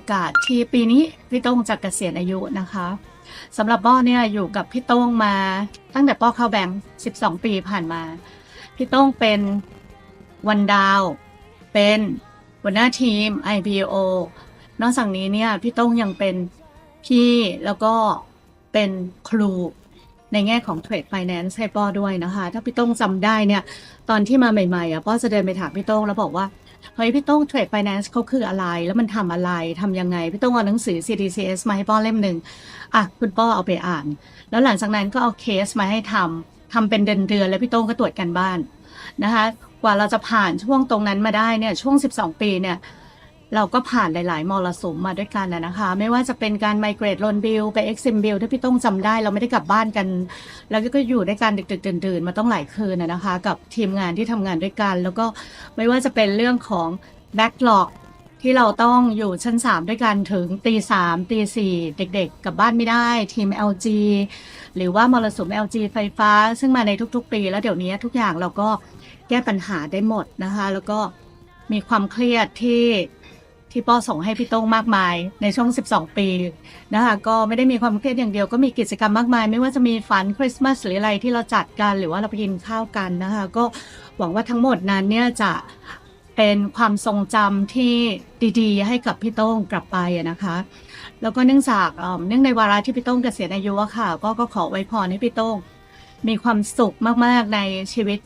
อกาสที่ปีนี้พี่โต้งจะเกษียณอายุนะคะสำหรับป้อเนี่ยอยู่กับพี่โต้งมาตั้งแต่ป้อเข้าแบงค์12 ปีผ่านมา พี่โต้งเป็นวันดาว เป็นหัวหน้าทีม IBO นอกจากนี้เนี่ยพี่โต้งยังเป็นพี่แล้วก็เป็นครูในแง่ของ Trade Finance ให้ป้อด้วยนะคะ ถ้าพี่โต้งจำได้เนี่ย ตอนที่มาใหม่ๆอะป้อจะเดินไปถามพี่โต้งแล้วบอกว่า เฮ้ยพี่โต้งเทรดไฟแนนซ์เขาคืออะไร แล้วมันทำอะไรทำยังไง พี่โต้งเอาหนังสือ CDCS มาให้ป้อเล่มหนึ่งอะคุณป้อเอาไปอ่าน แล้วหลังจากนั้นก็เอาเคสมาให้ทำทำเป็นเดือนเดือนแล้วพี่โต้งก็ตรวจกันบ้านนะคะ กว่าเราจะผ่านช่วงตรงนั้นมาได้เนี่ยช่วง 12 ปีเนี่ย เราก็ผ่านหลาย ๆ มรสุมมาด้วยกันนะคะ ไม่ว่าจะเป็นการไมเกรดโลนบิลไปเอ็กซิมบิลถ้าพี่ต้องจำได้ เราไม่ได้กลับบ้านกัน แล้วก็อยู่ด้วยกันดึกๆดื่นๆมาต้องหลายคืนนะคะ กับทีมงานที่ทำงานด้วยกัน แล้วก็ไม่ว่าจะเป็นเรื่องของแบ็กหลอกที่เราต้องอยู่ชั้น 3 ด้วยกันถึงตีสามตีสี่เด็กๆกลับบ้านไม่ได้ทีม LG หรือว่ามรสุม LG ไฟฟ้า ซึ่งมาในทุกๆ ปี แล้วเดี๋ยวนี้ทุกอย่างเราก็แก้ปัญหาได้หมดนะคะ แล้วก็มีความเครียดที่ ที่ป้อส่งให้พี่โต้งมากมายในช่วง 12 ปีนะคะก็ไม่ได้มีความเครียดอย่างเดียวก็มีกิจกรรมมากมาย ไม่ว่าจะมีฝันคริสต์มาสหรืออะไรที่เราจัดกันหรือว่าเราไปกินข้าวกันนะคะก็หวังว่าทั้งหมดนั้นเนี่ยจะเป็นความทรงจำที่ดี ๆ ให้กับพี่โต้งกลับไปนะคะแล้วก็เนื่องจากเนื่องในวาระที่พี่โต้งเกษียณอายุค่ะก็ก็ขอไว้พรให้พี่โต้งมีความสุขมากๆในชีวิต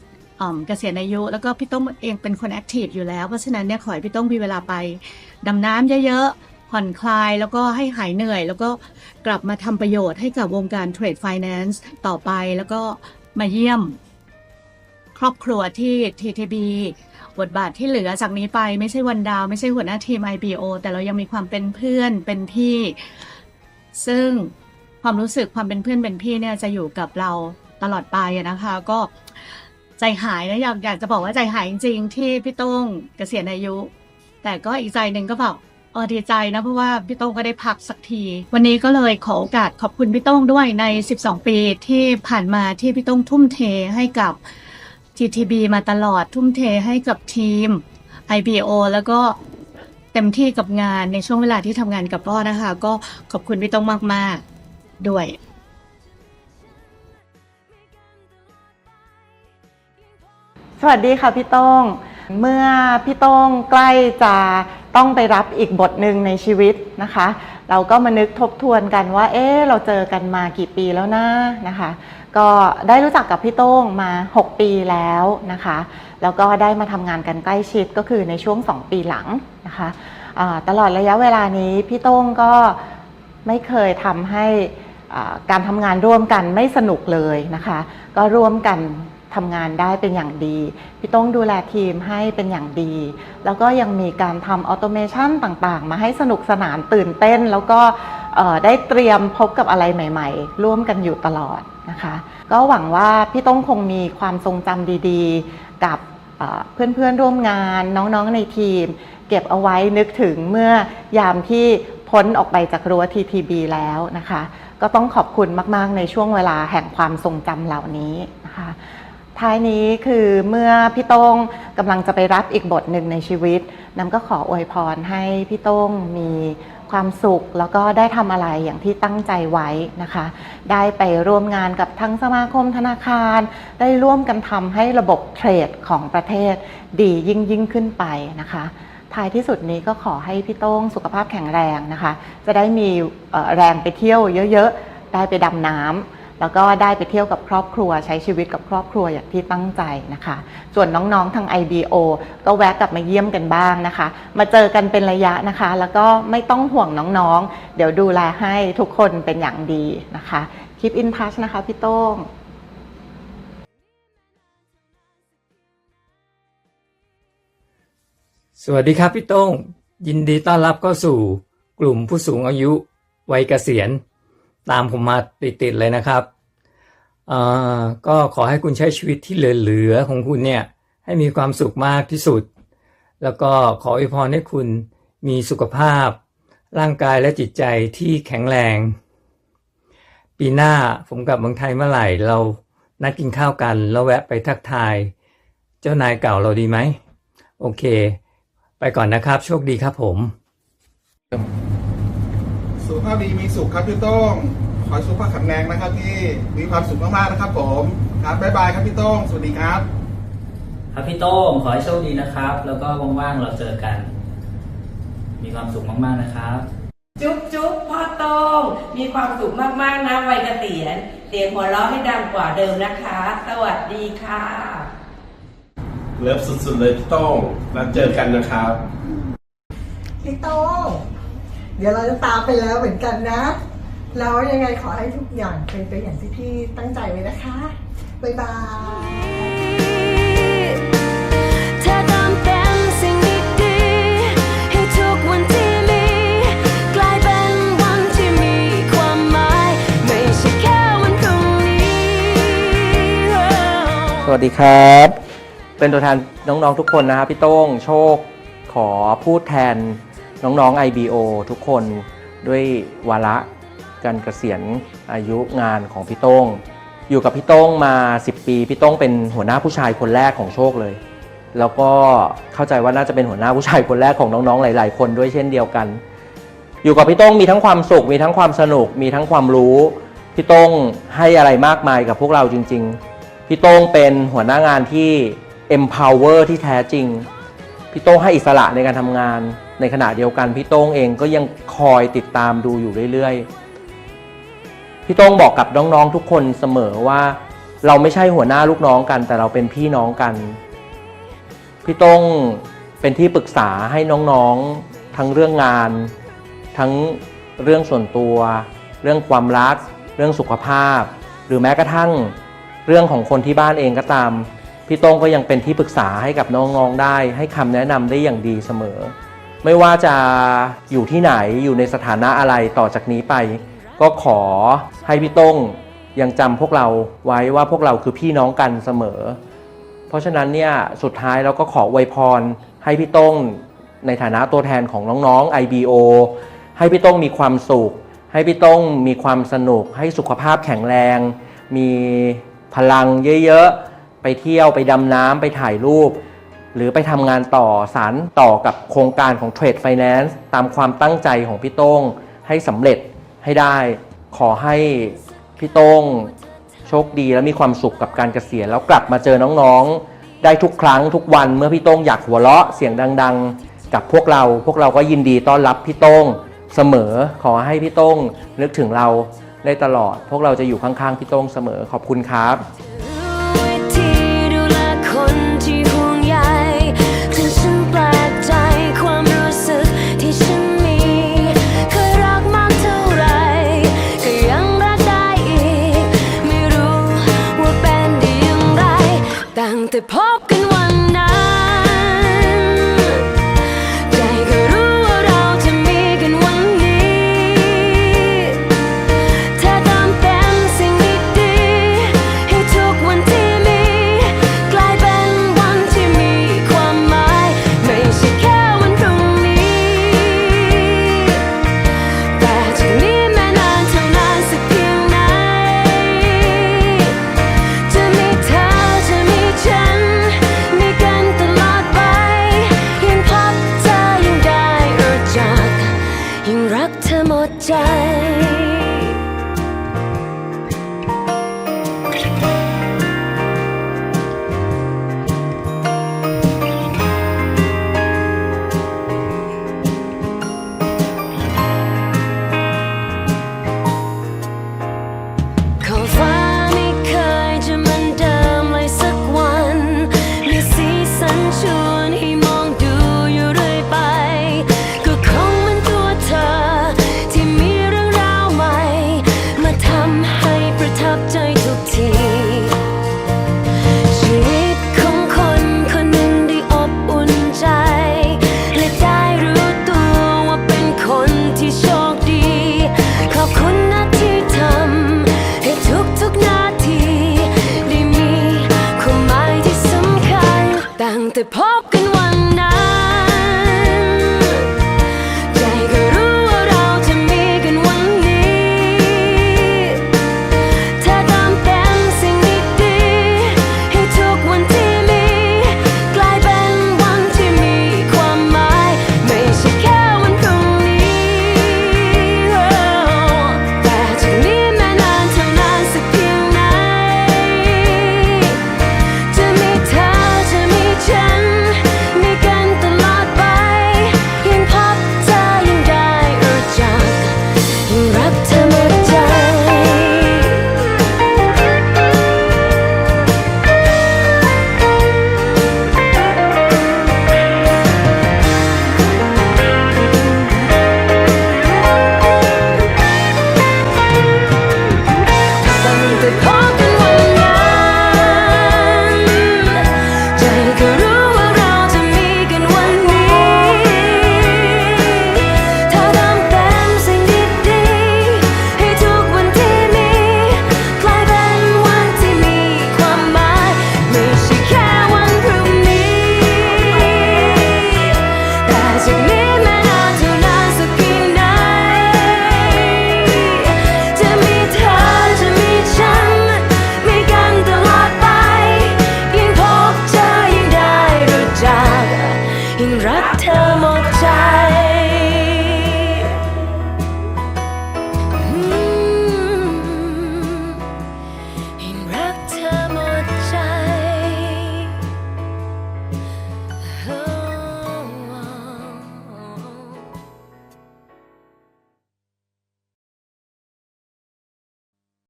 เกษียณอายุ แล้วก็พี่ต้งเองเป็นคนแอคทีฟอยู่แล้ว เพราะฉะนั้นเนี่ยขอให้พี่ต้งมีเวลาไปดำน้ำเยอะๆ ผ่อนคลายแล้วก็ให้หายเหนื่อย แล้วก็กลับมาทำประโยชน์ให้กับวงการเทรด i ฟแนนซ์ต่อไปแล้วก็มาเยี่ยม ครอบครัวที่ TTB บทบาทที่เหลือจากนี้ไปไม่ใช่วันดาว ไม่ใช่หัวหน้าทีม IBO แต่เรายังมีความเป็นเพื่อนเป็นพี่ ซึ่งความรู้สึกความเป็นเพื่อนเป็นพี่เนี่ยจะอยู่กับเราตลอดไปนะคะ ก็ ใจหายนะอยากอยากจะบอกว่าใจหายจริงๆ ที่พี่ต้งเกษียณอายุ แต่ก็อีกใจหนึ่งก็แบบเออดีใจนะเพราะว่าพี่โต้งก็ได้พักสักที วันนี้ก็เลยขอโอกาสขอบคุณพี่โต้งด้วยใน 12 ปีที่ผ่านมาที่พี่โต้งทุ่มเทให้กับ TTB มาตลอดทุ่มเทให้กับทีม IBO แล้วก็เต็มที่กับงานในช่วงเวลาที่ทำงานกับพ่อนะคะ ก็ขอบคุณพี่ต้งมาก ๆ ด้วย สวัสดีค่ะพี่ต้งเมื่อพี่ต้งใกล้จะต้องไปรับอีกบทหนึ่งในชีวิตนะคะ เราก็มานึกทบทวนกันว่า เอ๊ะเราเจอกันมากี่ปีแล้วนะนะคะ ก็ได้รู้จักกับพี่โต้งมา 6 ปีแล้วนะคะ แล้วก็ได้มาทำงานกันใกล้ชิดก็คือในช่วง 2 ปีหลังนะคะอ่าตลอดระยะเวลานี้พี่โต้งก็ไม่เคยทำให้การทำงานร่วมกันไม่สนุกเลยนะคะ ก็ร่วมกัน ทำงานได้เป็นอย่างดี พี่ต้งดูแลทีมให้เป็นอย่างดี แล้วก็ยังมีการทำออโตเมชันต่างๆ มาให้สนุกสนานตื่นเต้น แล้วก็ได้เตรียมพบกับอะไรใหม่ ๆ ร่วมกันอยู่ตลอดนะคะ ก็หวังว่าพี่ต้งคงมีความทรงจำดีๆ กับเอ่อเพื่อนๆร่วมงานน้องๆในทีม เก็บเอาไว้นึกถึงเมื่อยามที่พ้นออกไปจากรั้ว TTB แล้วนะคะ ก็ต้องขอบคุณมากๆในช่วงเวลาแห่งความทรงจำเหล่านี้นะคะ ท้ายนี้คือเมื่อพี่โต้งกำลังจะไปรับอีกบทหนึ่งในชีวิตน้ำก็ขออวยพรให้พี่โต้งมีความสุขแล้วก็ได้ทำอะไรอย่างที่ตั้งใจไว้นะคะ ได้ไปร่วมงานกับทั้งสมาคมธนาคาร ได้ร่วมกันทำให้ระบบเทรดของประเทศดียิ่งยิ่งขึ้นไปนะคะท้ายที่สุดนี้ก็ขอให้พี่โต้งสุขภาพแข็งแรงนะคะ จะได้มีแรงไปเที่ยวเยอะๆ ได้ไปดำน้ำ แล้วก็ได้ไปเที่ยวกับครอบครัว ใช้ชีวิตกับครอบครัวอย่างที่ตั้งใจนะคะ ส่วนน้องๆทาง IBO ก็แวะกลับมาเยี่ยมกันบ้างนะคะ มาเจอกันเป็นระยะนะคะ แล้วก็ไม่ต้องห่วงน้องๆ เดี๋ยวดูแลให้ทุกคนเป็นอย่างดีนะคะ Keep in touch นะคะพี่โต้งสวัสดีครับพี่โต้ง ยินดีต้อนรับเข้าสู่กลุ่มผู้สูงอายุ วัยเกษียณ ตามผมมาติดๆเลยนะครับเอ่อก็ขอให้คุณใช้ชีวิตที่เหลือๆของคุณเนี่ยให้มีความสุขมากที่สุด แล้วก็ขออวยพรให้คุณมีสุขภาพ ร่างกายและจิตใจที่แข็งแรง ปีหน้าผมกลับเมืองไทยเมื่อไหร่เรานัดกินข้าวกันแล้วแวะไปทักทาย เจ้านายเก่าเราดีไหม โอเค ไปก่อนนะครับ โชคดีครับผม ภาพดีมีสุขครับพี่โต้งขอให้สุขภาพแข็งแรงนะครับพี่มีความสุขมากๆนะครับ ผมครับบ๊ายบายครับพี่โต้งสวัสดีครับ ครับพี่โต้งขอให้โชคดีนะครับ แล้วก็ว่างๆเราเจอกัน มีความสุขมากๆนะครับ จุ๊บจุ๊บพ่อโต้งมีความสุขมากๆนะวัยเกษียณเสียงหัวเราะให้ดังกว่าเดิมนะคะ สวัสดีค่ะ เลิฟสุดๆเลยพี่โต้งแล้วเจอกันนะครับ พี่โต้ง เดี๋ยวเราจะตามไปแล้วเหมือนกันนะ แล้วยังไงขอให้ทุกอย่างเป็นไปอย่างที่พี่ตั้งใจไว้นะคะ บ๊ายบายสวัสดีครับ เป็นตัวแทนน้องๆทุกคนนะครับพี่โต้งโชคขอพูดแทน น้องๆ IBO ทุกคนด้วยวาระการเกษียณอายุงานของพี่โต้ง อยู่กับพี่โต้งมา 10 ปี พี่โต้งเป็นหัวหน้าผู้ชายคนแรกของโชคเลย แล้วก็เข้าใจว่าน่าจะเป็นหัวหน้าผู้ชายคนแรกของน้องๆ หลาย ๆ คนด้วยเช่นเดียวกัน อยู่กับพี่โต้งมีทั้งความสุข มีทั้งความสนุก มีทั้งความรู้ พี่โต้งให้อะไรมากมายกับพวกเราจริง ๆ พี่โต้งเป็นหัวหน้างานที่ empower ที่แท้จริง พี่โต้งให้อิสระในการทำงาน ในขณะเดียวกันพี่โต้งเองก็ยังคอยติดตามดูอยู่เรื่อยๆ พี่โต้งบอกกับน้องๆทุกคนเสมอว่า เราไม่ใช่หัวหน้าลูกน้องกัน แต่เราเป็นพี่น้องกัน พี่โต้งเป็นที่ปรึกษาให้น้องๆทั้งเรื่องงาน ทั้งเรื่องส่วนตัว เรื่องความรัก เรื่องสุขภาพ หรือแม้กระทั่งเรื่องของคนที่บ้านเองก็ตาม พี่โต้งก็ยังเป็นที่ปรึกษาให้กับน้องๆได้ ให้คำแนะนำได้อย่างดีเสมอ ไม่ว่าจะอยู่ที่ไหนอยู่ในสถานะอะไรต่อจากนี้ไป ก็ขอให้พี่ต้งยังจำพวกเราไว้ว่าพวกเราคือพี่น้องกันเสมอ เพราะฉะนั้นเนี่ยสุดท้ายเราก็ขออวยพรให้พี่ต้งในฐานะตัวแทนของน้องๆ IBO ให้พี่ต้งมีความสุข ให้พี่ต้งมีความสนุก ให้สุขภาพแข็งแรง มีพลังเยอะๆ ไปเที่ยวไปดำน้ำไปถ่ายรูป หรือไปทำงานต่อสารต่อกับโครงการของ Trade Finance ตามความตั้งใจของพี่โต้งให้สำเร็จให้ได้ ขอให้พี่โต้งโชคดีและมีความสุขกับการเกษียณแล้วกลับมาเจอน้องๆ ได้ทุกครั้งทุกวันเมื่อพี่โต้งอยากหัวเราะเสียงดัง ๆ กับพวกเราพวกเราก็ยินดีต้อนรับพี่โต้งเสมอขอให้พี่โต้งนึกถึงเราได้ตลอด พวกเราจะอยู่ข้างๆพี่โต้งเสมอขอบคุณครับ ใจ in rat tell